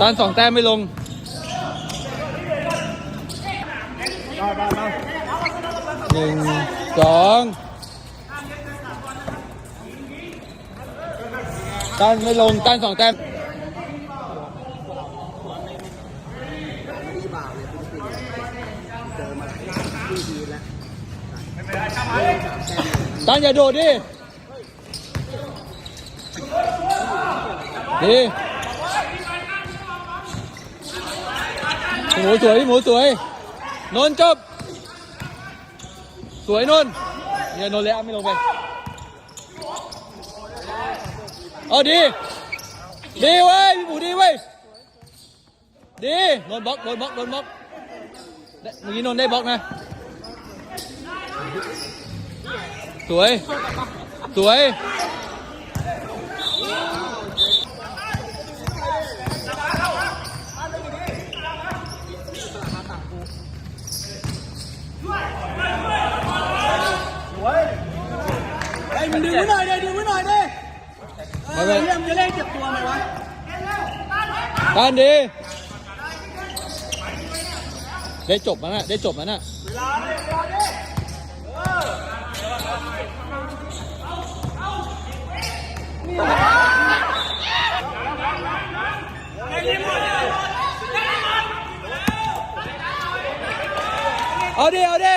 ตอนสองแต้มไม่ลงหนึ่งสองตันไม่ลงตันสองแต้มที่บ่าวเลยฟิลิปปินส์เจอมาหลายที่ทีแล้วตันอย่าโดดดิดี หมูสวยหมูสวย นนจบ สวยนนเนี่ยนนเลยอะไม่ลงไปเอาดี ดีเว้ยพี่หมูดีเว้ย ดีนนบล็อกนนบล็อกนนบล็อกได้เมื่อกี้นนได้บล็อกนะ สวย สวย ไอ้มันดึงไว้หน่อยดิดึงไว้หน่อยดิเอไม่อเป็นเรื่องจะเล่นเจ็บตัวไหมวะตานดีได้จบมันน่ะได้จบมันน่ะเอาดิเอาดิ